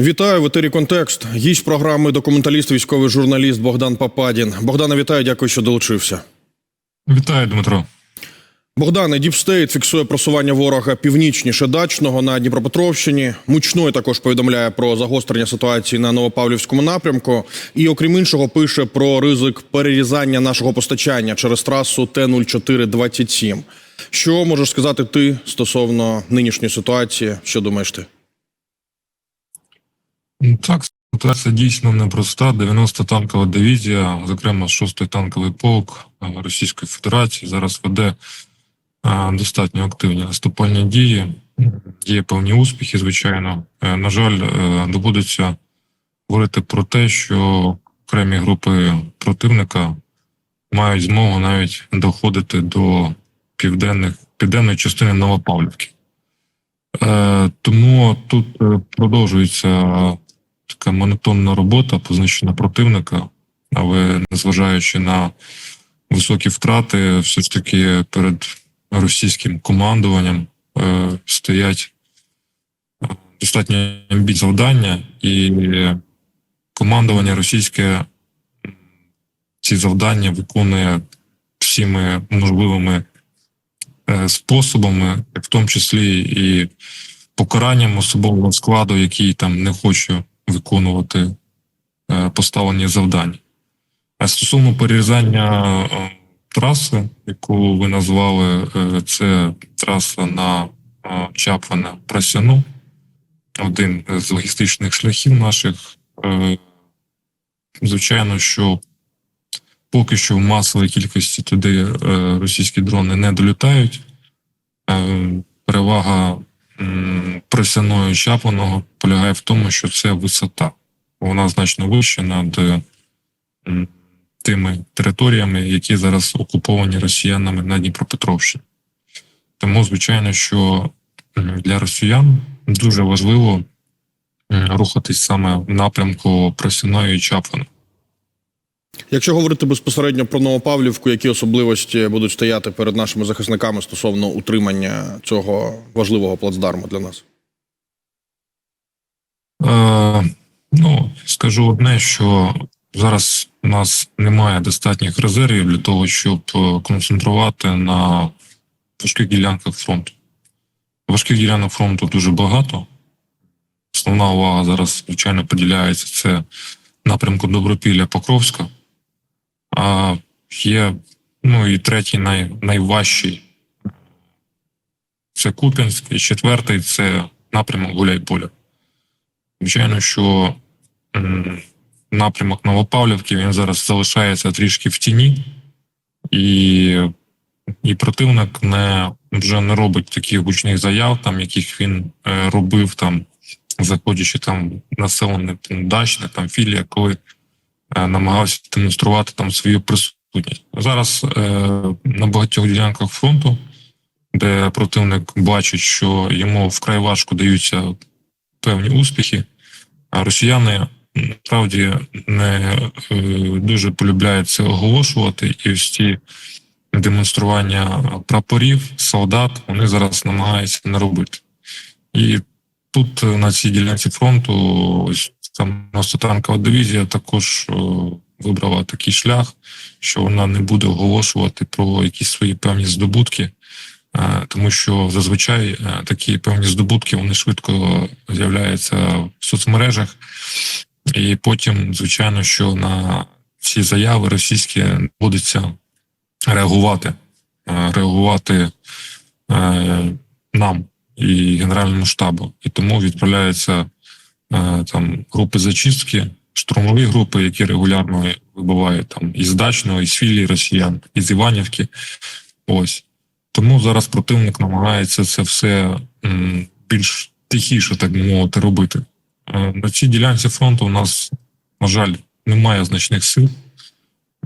Вітаю в етері контекст. Гість програми документаліст, військовий журналіст Богдан Пападін. Богдане, вітаю, дякую, що долучився. Вітаю, Дмитро. Богдане, Діпстейт фіксує просування ворога північніше дачного на Дніпропетровщині. Мучной також повідомляє про загострення ситуації на Новопавлівському напрямку. І, окрім іншого, пише про ризик перерізання нашого постачання через трасу Т-0427. Що можеш сказати ти стосовно нинішньої ситуації? Що думаєш ти? Ну, Так, ситуація дійсно непроста. 90 танкова дивізія, зокрема 6-й танковий полк Російської Федерації, зараз веде достатньо активні наступальні дії. Є певні успіхи, звичайно. Е, На жаль, е, доводиться говорити про те, що окремі групи противника мають змогу навіть доходити до південних південної частини Новопавлівки. Е, Тому тут продовжується така монотонна робота позначена противника, але незважаючи на високі втрати, все ж таки перед російським командуванням е, стоять е, достатньо амбітні завдання, і командування російське ці завдання виконує всіми можливими е, способами, в тому числі і покаранням особового складу, який там не хоче виконувати е, поставлені завдання. А стосовно перерізання е, траси, яку ви назвали, е, це траса на е, Чапвана Прасяну, один з логістичних шляхів наших. Звичайно, що поки що в масовій кількості туди російські дрони не долітають. Перевага м, просяної чапаного полягає в тому, що це висота. Вона значно вища над тими територіями, які зараз окуповані росіянами на Дніпропетровщині. Тому, звичайно, що для росіян дуже важливо рухатись саме в напрямку просяної і. Якщо говорити безпосередньо про Новопавлівку, які особливості будуть стояти перед нашими захисниками стосовно утримання цього важливого плацдарму для нас? Е, ну, скажу одне, що зараз у нас немає достатніх резервів для того, щоб е, концентрувати на важких ділянках фронту. Важких ділянок фронту дуже багато. Основна увага зараз, звичайно, поділяється це напрямку Добропілля Покровська. А є, ну і третій най, найважчий це Куп'янськ, і четвертий це напрямок Гуляйполя. Звичайно, що напрямок Новопавлівки він зараз залишається трішки в тіні, і, і противник не, вже не робить таких гучних заяв, там, яких він е, робив, там, заходячи там там, дачне, там філія, коли намагався демонструвати там свою присутність. Зараз е, на багатьох ділянках фронту, де противник бачить, що йому вкрай важко даються певні успіхи. А росіяни насправді не е, дуже полюбляють це оголошувати, і ці демонстрування прапорів, солдат вони зараз намагаються не робити. І тут е, на цій ділянці фронту ось там 90-танкова дивізія також е, вибрала такий шлях, що вона не буде оголошувати про якісь свої певні здобутки. Е, тому що зазвичай е, такі певні здобутки вони швидко з'являються в соцмережах, і потім, звичайно, що на ці заяви російські доводиться реагувати, реагувати нам і Генеральному штабу. І тому відправляються е, там групи зачистки, штурмові групи, які регулярно вибивають там із дачного, із філії росіян, із Іванівки. Ось. Тому зараз противник намагається це все більш тихіше, так би мовити, робити. Е, На цій ділянці фронту у нас, на жаль, немає значних сил.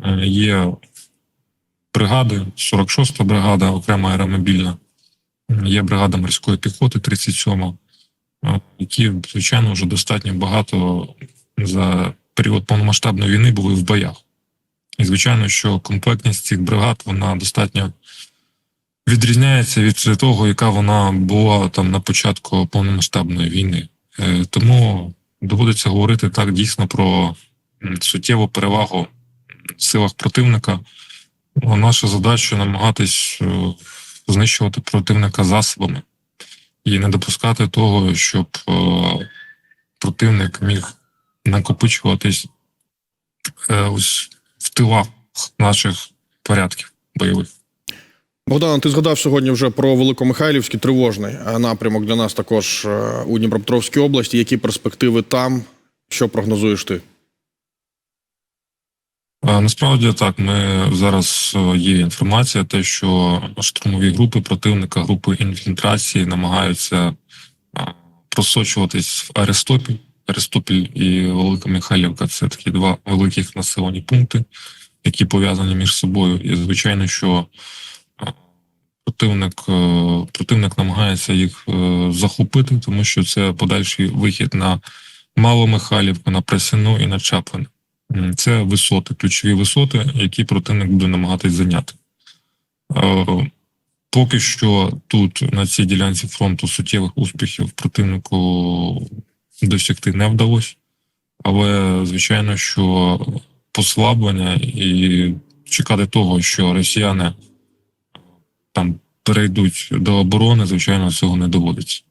Е, Є бригади, 46-та бригада, окрема аеромобільна, є бригада морської піхоти 37 е, які, звичайно, вже достатньо багато за період повномасштабної війни були в боях. І, звичайно, що комплектність цих бригад вона достатньо відрізняється від того, яка вона була там на початку повномасштабної війни. Е, Тому доводиться говорити так дійсно про суттєву перевагу в силах противника. Наша задача намагатись е, знищувати противника засобами і не допускати того, щоб е, противник міг накопичуватись е, ось в тилах наших порядків бойових. Богдан, ти згадав сьогодні вже про Великомихайлівський тривожний е, напрямок для нас також у Дніпропетровській області. Які перспективи там? Що прогнозуєш ти? Насправді так, ми зараз е, є інформація, те, що штурмові групи противника, групи інфільтрації намагаються просочуватись в Аристопіль. Аристопіль і Велика Михайлівка це такі два великих населені пункти, які пов'язані між собою. І звичайно, що противник, е, противник намагається їх е, захопити, тому що це подальший вихід на Маломихайлівку, на Пресіну і на Чаплин. М, Це висоти, ключові висоти, які противник буде намагатись зайняти. Е, Поки що тут на цій ділянці фронту суттєвих успіхів противнику досягти не вдалося, але звичайно, що послаблення і чекати того, що росіяни там перейдуть до оборони, звичайно, цього не доводиться.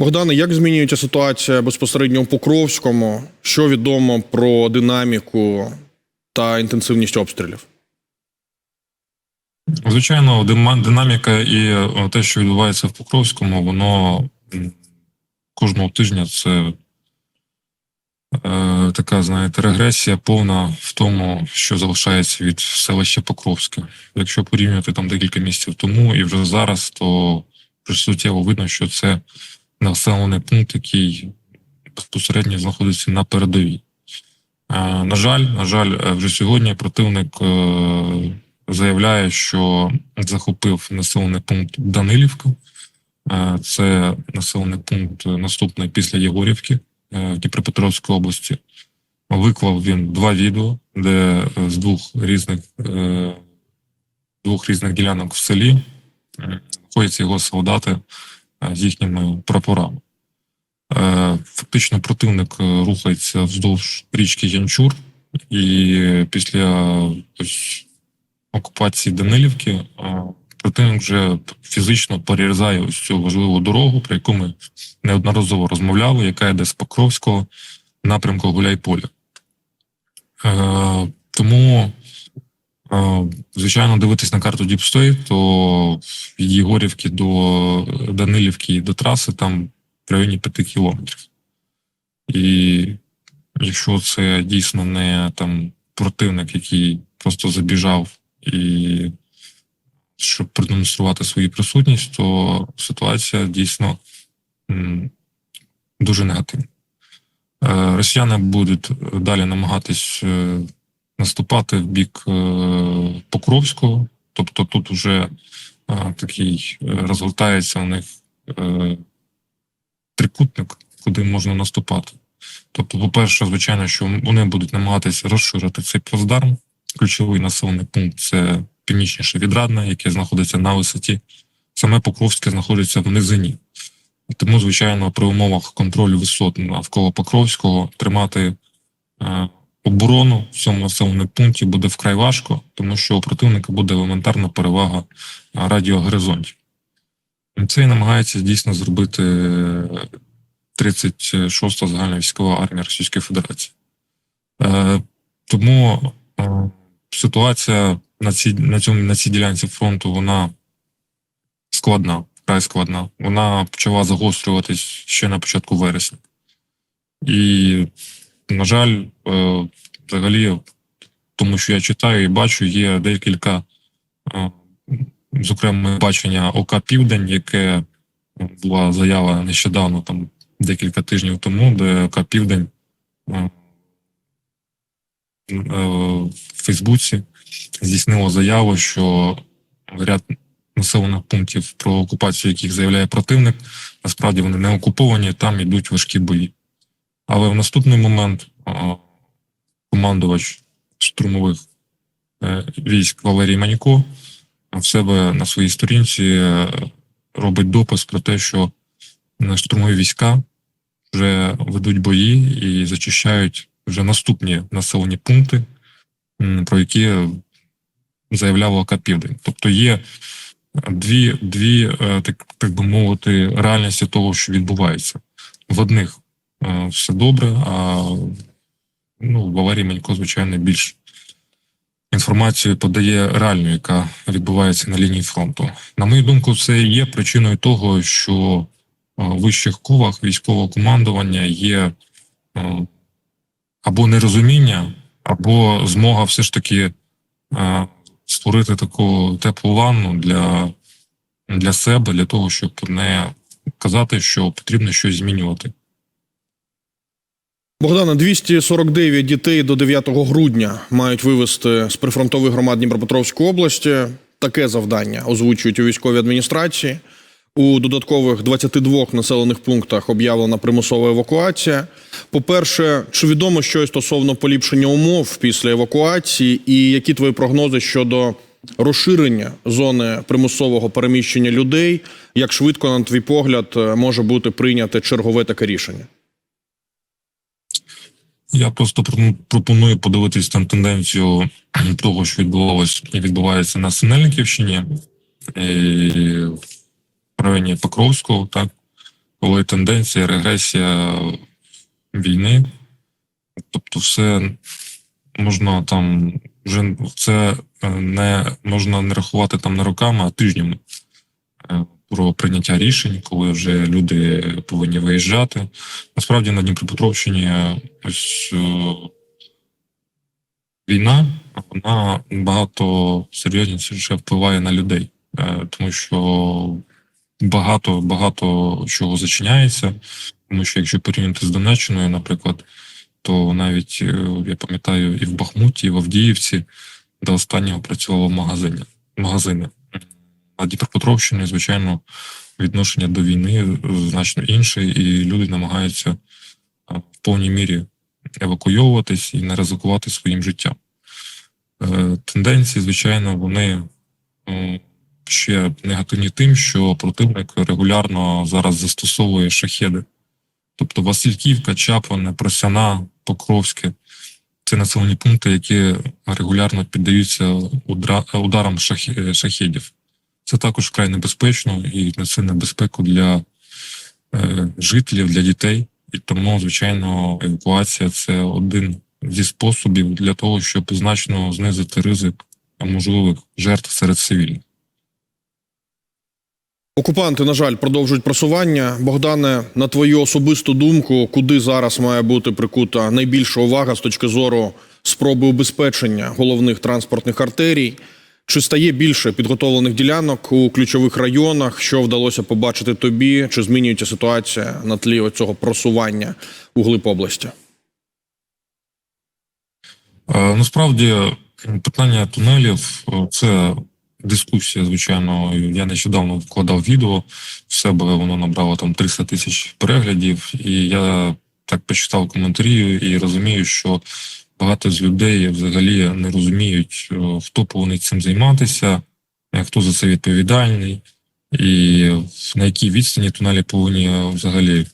Богдане, як змінюється ситуація безпосередньо у Покровському? Що відомо про динаміку та інтенсивність обстрілів? Звичайно, динаміка і е, те, що відбувається в Покровському, воно кожного тижня це е, така, знаєте, регресія повна в тому, що залишається від селища Покровське. Якщо порівнювати там декілька місяців тому і вже зараз, то вже суттєво видно, що це населений пункт, який безпосередньо знаходиться на передовій. Е, На жаль, на жаль, е, вже сьогодні противник е, заявляє, що захопив населений пункт Данилівка. Це населений пункт наступний після Єгорівки в Дніпропетровській області. Виклав він два відео, де з двох різних двох різних ділянок в селі знаходяться його солдати з їхніми прапорами. Е, Фактично противник е, рухається вздовж річки Янчур, і після ось окупації Данилівки е, противник вже фізично перерізає ось цю важливу дорогу, про яку ми неодноразово розмовляли, яка йде з Покровського напрямку Гуляйполя. Е, Тому, е, звичайно, дивитись на карту Deep то від Єгорівки до Данилівки до траси там в районі 5 кілометрів. І якщо це дійсно не там противник, який просто забіжав і щоб продемонструвати свою присутність, то ситуація дійсно дуже негативна. Е, Росіяни будуть далі намагатись е, наступати в бік е, Покровського, тобто тут вже е, такий е, розгортається у них трикутник, куди можна наступати. Тобто, по-перше, звичайно, що вони будуть намагатися розширити цей плацдарм. Ключовий населений пункт це північніше від Радна, яке знаходиться на висоті. Саме Покровське знаходиться в низині. Тому, звичайно, при умовах контролю висот навколо Покровського тримати оборону в цьому населеному пункті буде вкрай важко, тому що у противника буде елементарна перевага е, радіогоризонтів. Це і намагається дійсно зробити е, 36-та загальна військова армія Російської Федерації. Е, тому е, ситуація на цій, на, цьому, на цій ділянці фронту вона складна, вкрай складна. Вона почала загострюватись ще на початку вересня. І, на жаль, е, взагалі, тому що я читаю і бачу, є декілька, е, зокрема, бачення ОК Південь, яке була заява нещодавно, там декілька тижнів тому, де ОК Південь е, в Фейсбуці здійснило заяву, що ряд населених пунктів, про окупацію яких заявляє противник, насправді вони не окуповані, там йдуть важкі бої. Але в наступний момент командувач штурмових е, військ Валерій Манько в себе на своїй сторінці е, робить допис про те, що е, штурмові війська вже ведуть бої і зачищають вже наступні населені пункти, про які заявляв ОК Південь. Тобто є дві, дві так, так би мовити, реальності того, що відбувається. В одних все добре, а ну, в Баварії Манько, звичайно, більш інформацію подає реальну, яка відбувається на лінії фронту. На мою думку, це є причиною того, що е, в вищих колах військового командування є е, або нерозуміння, або змога все ж таки е, створити таку теплу ванну для, для себе, для того, щоб не казати, що потрібно щось змінювати. Богдана, 249 дітей до 9 грудня мають вивезти з прифронтових громад Дніпропетровської області. Таке завдання озвучують у військовій адміністрації. У додаткових 22 населених пунктах об'явлена примусова евакуація. По-перше, чи відомо щось стосовно поліпшення умов після евакуації, і які твої прогнози щодо розширення зони примусового переміщення людей? Як швидко, на твій погляд, може бути прийняте чергове таке рішення? Я просто пропоную подивитись там тенденцію того, що відбувалось і відбувається на Синельниківщині в районі Покровського, так, коли тенденція, регресія війни. Тобто, все можна там вже це е, не можна не рахувати там не роками, а тижнями е, про прийняття рішень, коли вже люди повинні виїжджати. Насправді на Дніпропетровщині ось е, війна, вона багато серйозніше впливає на людей, Е, тому що багато багато чого зачиняється. Тому що якщо порівняти з Донеччиною, наприклад, то навіть е, я пам'ятаю і в Бахмуті, і в Авдіївці до останнього працювало в магазині магазини. Дніпропетровщині, звичайно, відношення до війни значно інше, і люди намагаються в повній мірі евакуйовуватись і не ризикувати своїм життям. Е, Тенденції, звичайно, вони ще негативні тим, що противник регулярно зараз застосовує шахеди. Тобто Васильківка, Чаплане, Просяна, Покровське це населені пункти, які регулярно піддаються ударам шах- шахедів. Це також вкрай небезпечно і несе небезпеку для е, жителів, для дітей. І тому, звичайно, евакуація це один зі способів для того, щоб значно знизити ризик можливих жертв серед цивільних. Окупанти, на жаль, продовжують просування. Богдане, на твою особисту думку, куди зараз має бути прикута найбільша увага з точки зору спроби убезпечення головних транспортних артерій? Чи стає більше підготовлених ділянок у ключових районах? Що вдалося побачити тобі? Чи змінюється ситуація на тлі цього просування у глиб області? Е, Насправді питання тунелів е, це дискусія, звичайно. Я нещодавно вкладав відео в себе, воно набрало там 300 тисяч переглядів, і я так почитав коментарі і розумію, що багато з людей взагалі не розуміють, е, хто повинен цим займатися, е, хто за це відповідальний, і на якій відстані тунелі повинні взагалі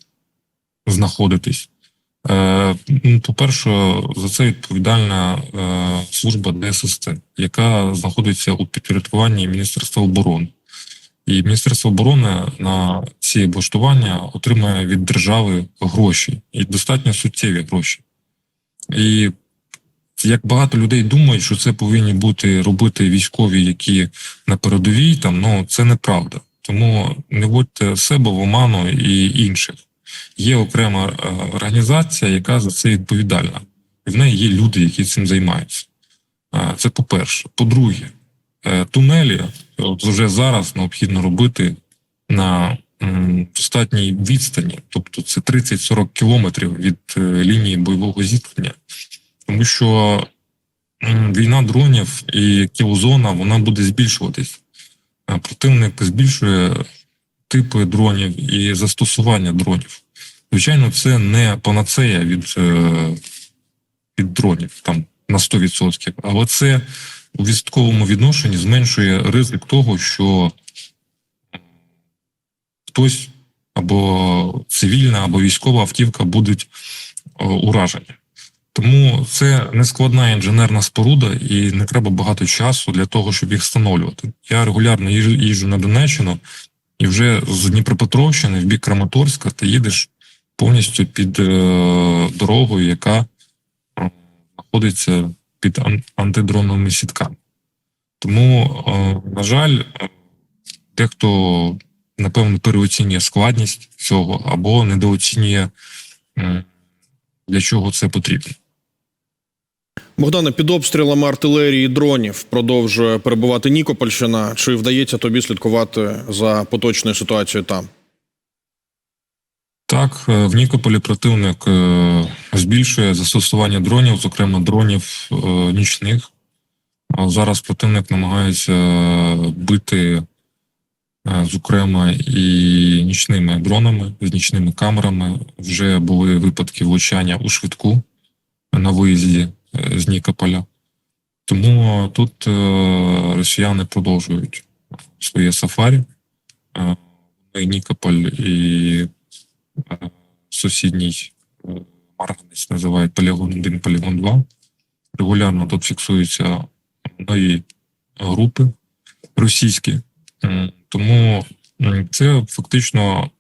знаходитись. Е, ну, По-перше, за це відповідальна е, служба ДССТ, яка знаходиться у підпорядкуванні Міністерства оборони. І Міністерство оборони на ці облаштування отримує від держави гроші і достатньо суттєві гроші. І як багато людей думають, що це повинні бути робити військові, які на передовій, там ну це неправда. Тому не вводьте себе в оману і інших є окрема е, організація, яка за це відповідальна. І в неї є люди, які цим займаються. Е, Це по-перше. По-друге, е, тунелі от вже зараз необхідно робити на достатній відстані, тобто це 30-40 кілометрів від лінії бойового зіткнення, тому що війна дронів і кілозона вона буде збільшуватись. Противник збільшує типи дронів і застосування дронів. Звичайно, це не панацея від, е, від дронів там на 100%, але це у відсотковому відношенні зменшує ризик того, що хтось або цивільна, або військова автівка будуть е, уражені. Тому це нескладна інженерна споруда, і не треба багато часу для того, щоб їх встановлювати. Я регулярно їжджу, на Донеччину, і вже з Дніпропетровщини в бік Краматорська ти їдеш повністю під е, дорогою, яка е, знаходиться під ан- антидроновими сітками. Тому, е, на жаль, дехто, напевно, переоцінює складність цього або недооцінює, для чого це потрібно. Богдане, під обстрілами артилерії і дронів продовжує перебувати Нікопольщина. Чи вдається тобі слідкувати за поточною ситуацією там? Так, е, в Нікополі противник е, збільшує застосування дронів, зокрема дронів е, нічних. Зараз противник намагається бити, зокрема, і нічними дронами, з нічними камерами. Вже були випадки влучання у швидку на виїзді з Нікополя. Тому тут е, росіяни продовжують своє сафарі. Е, Нікополь і е, сусідній Марганець називають полігон 1, полігон 2. Регулярно тут фіксуються нові групи російські. Тому це фактично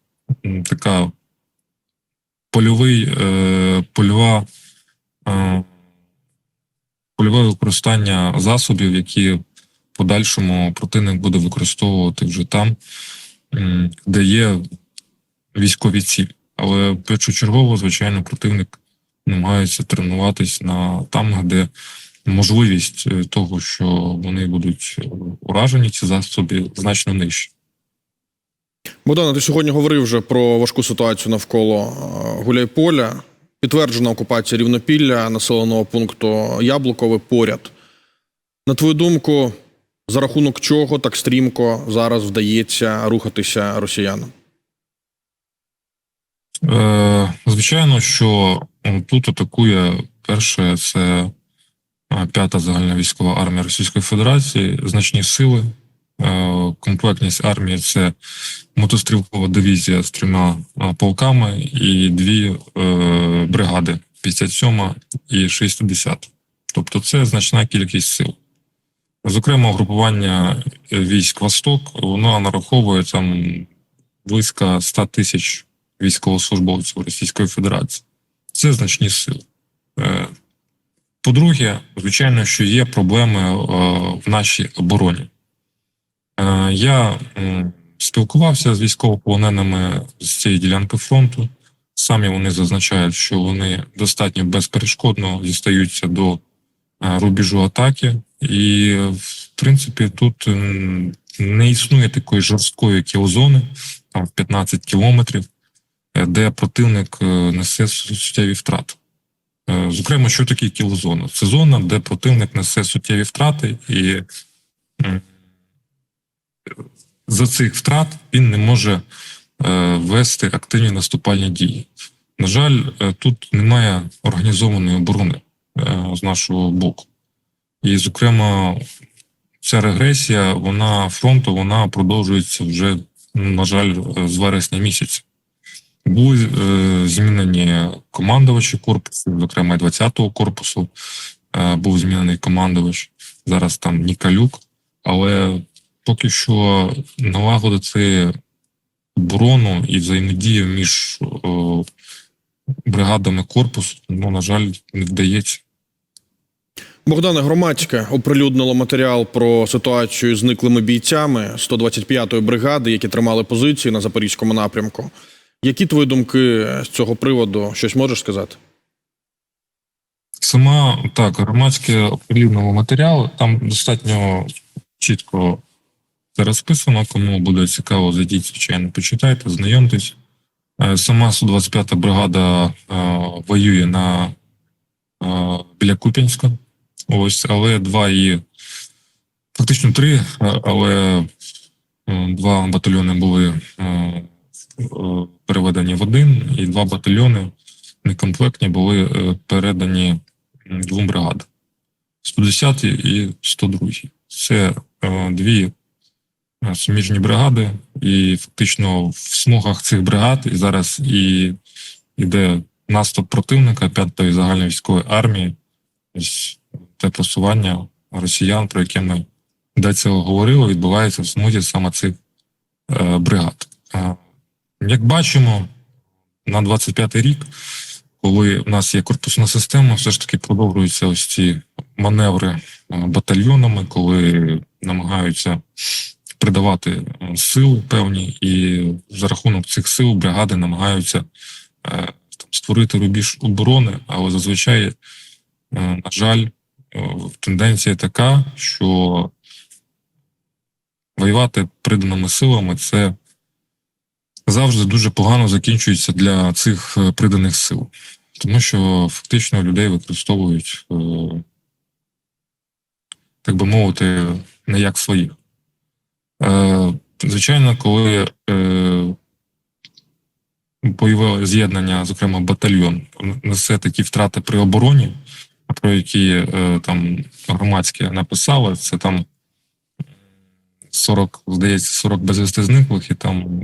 така польовий, польова, польове використання засобів, які в подальшому противник буде використовувати вже там, де є військові цілі. Але першочергово, звичайно, противник намагається тренуватись на там, де можливість е, того, що вони будуть е, уражені, ці засоби значно нижчі. Богдане, ти сьогодні говорив вже про важку ситуацію навколо е, Гуляйполя. Підтверджена окупація рівнопілля населеного пункту Яблукове поряд. На твою думку, за рахунок чого так стрімко зараз вдається рухатися росіянам? Е, звичайно, що тут атакує перше це е, п'ята загальна військова армія Російської Федерації, значні сили. Е, комплектність армії це мотострілкова дивізія з трьома е, полками і дві е, бригади 57 і 60. Тобто це значна кількість сил. Зокрема, угрупування військ Восток, воно нараховує там близько 100 тисяч військовослужбовців Російської Федерації. Це значні сили. По-друге, звичайно, що є проблеми в нашій обороні. Е, Я спілкувався з військовополоненими з цієї ділянки фронту. Самі вони зазначають, що вони достатньо безперешкодно дістаються до е, рубежу атаки, і в принципі тут не існує такої жорсткої кілзони, там 15 кілометрів, е, де противник несе суттєві втрати. Зокрема, що таке кілозона? Це зона, де противник несе суттєві втрати, і за цих втрат він не може е, вести активні наступальні дії. На жаль, е, тут немає організованої оборони е, з нашого боку. І, зокрема, ця регресія, вона фронту, вона продовжується вже, на жаль, з вересня місяця. Були е, змінені командувачі корпусу, зокрема 20-го корпусу, е, був змінений командувач. Зараз там Нікалюк, але поки що налагодити оборону і взаємодію між о, бригадами корпусу, ну, на жаль, не вдається. Богдане Громадське оприлюднило матеріал про ситуацію з зниклими бійцями 125-ї бригади, які тримали позиції на запорізькому напрямку. Які твої думки з цього приводу? Щось можеш сказати? Сама так, громадське оприлюднило матеріал, там достатньо чітко це розписано. Кому буде цікаво, зайдіть, звичайно, почитайте, знайомтесь. Е, Сама 125-та бригада е, воює на е, біля Куп'янська. Ось, але два і фактично три, але два батальйони були переведені в один, і два батальйони некомплектні були передані двом бригадам. 110 і 102. Це дві суміжні бригади, і фактично в смугах цих бригад і зараз і йде наступ противника 5-ї загальної військової армії. Ось те просування росіян, про яке ми до цього говорили, відбувається в смузі саме цих е, бригад. Е, як бачимо, на 25-й рік, коли в нас є корпусна система, все ж таки продовжуються ось ці маневри е, батальйонами, коли намагаються придавати сил певні, і за рахунок цих сил бригади намагаються е, там, створити рубіж оборони, але зазвичай, е, на жаль, е, тенденція така, що воювати приданими силами це завжди дуже погано закінчується для цих приданих сил, тому що фактично людей використовують, так би мовити, не як своїх. Е, Звичайно, коли е, бойове з'єднання, зокрема батальйон, несе такі втрати при обороні, про які е, там громадське написали, це там 40, здається, 40 безвісти зниклих, і там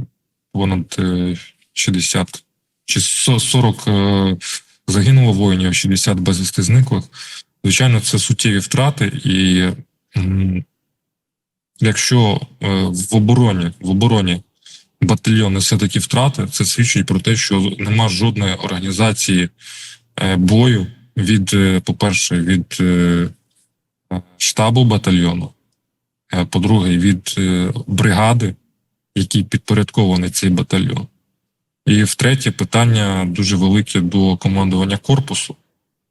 понад е, 60 чи 40 е, загинуло воїнів, 60 безвісти зниклих. Звичайно, це суттєві втрати, і якщо е, в обороні, в обороні батальйон несе такі втрати, це свідчить про те, що нема жодної організації е, бою від, е, по-перше, від штабу батальйону, по-друге, від бригади, який підпорядкований цей батальйон. І втретє, питання дуже велике до командування корпусу,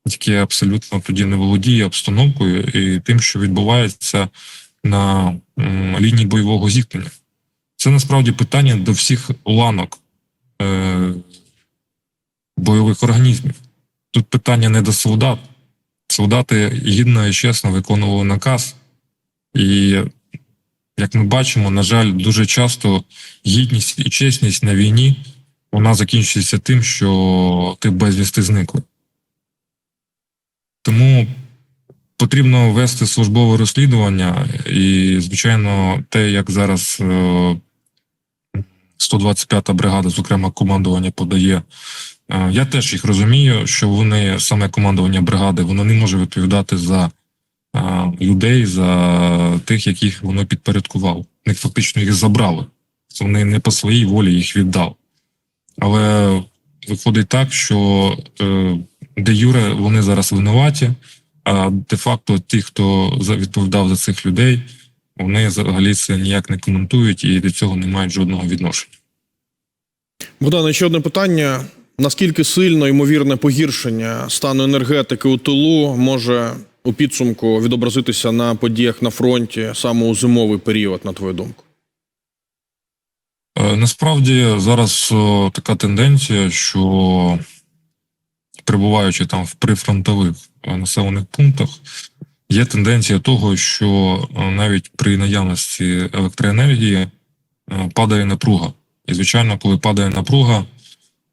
яке абсолютно тоді не володіє обстановкою і тим, що відбувається на лінії бойового зіткнення. Це насправді питання до всіх ланок е, бойових організмів. Тут питання не до солдат. Солдати гідно і чесно виконували наказ. І, як ми бачимо, на жаль, дуже часто гідність і чесність на війні вона закінчується тим, що ти безвісти зникли. Тому потрібно вести службове розслідування, і, звичайно, те, як зараз е, 125-та бригада, зокрема, командування подає. е, Я теж їх розумію, що вони саме командування бригади, воно не може відповідати за е, людей, за тих, яких воно підпорядкувало. В них фактично їх забрали. Вони не по своїй волі їх віддав. Але виходить так, що е, де Юре вони зараз винуваті, а де-факто ті, хто відповідав за цих людей, вони взагалі це ніяк не коментують і до цього не мають жодного відношення. Богдане, ще одне питання: наскільки сильно ймовірне погіршення стану енергетики у тилу може у підсумку відобразитися на подіях на фронті саме у зимовий період, на твою думку? Е, Насправді зараз така тенденція, що перебуваючи там в прифронтових е, населених пунктах, є тенденція того, що е, навіть при наявності електроенергії е, падає напруга. І, звичайно, коли падає напруга,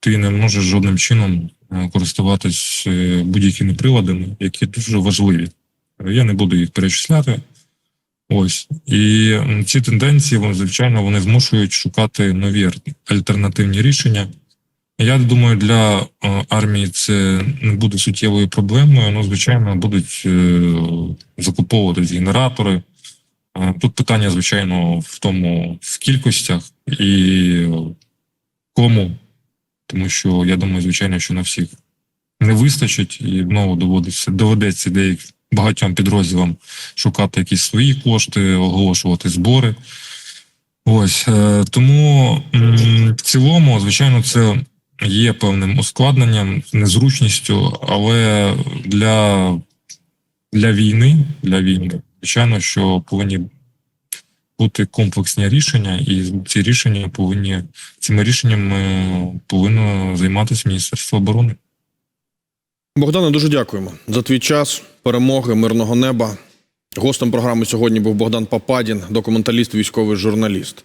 ти не можеш жодним чином користуватись будь-якими приладами, які дуже важливі. Я не буду їх перечисляти. Ось і ці тенденції, звичайно, вони змушують шукати нові альтернативні рішення. Я думаю, для е, армії це не буде суттєвою проблемою. Ну, звичайно, будуть е, закуповуватись генератори. Е, Тут питання, звичайно, в тому в кількостях і кому, тому що я думаю, звичайно, що на всіх не вистачить, і знову доводиться доведеться деяким багатьом підрозділам шукати якісь свої кошти, оголошувати збори. Ось тому в цілому, звичайно, це є певним ускладненням, незручністю, але для, для війни, для війни, звичайно, що повинні бути комплексні рішення, і ці рішення повинні цими рішеннями повинно займатися Міністерство оборони. Богдане, дуже дякуємо за твій час, перемоги, мирного неба. Гостем програми сьогодні був Богдан Пападін, документаліст, військовий журналіст.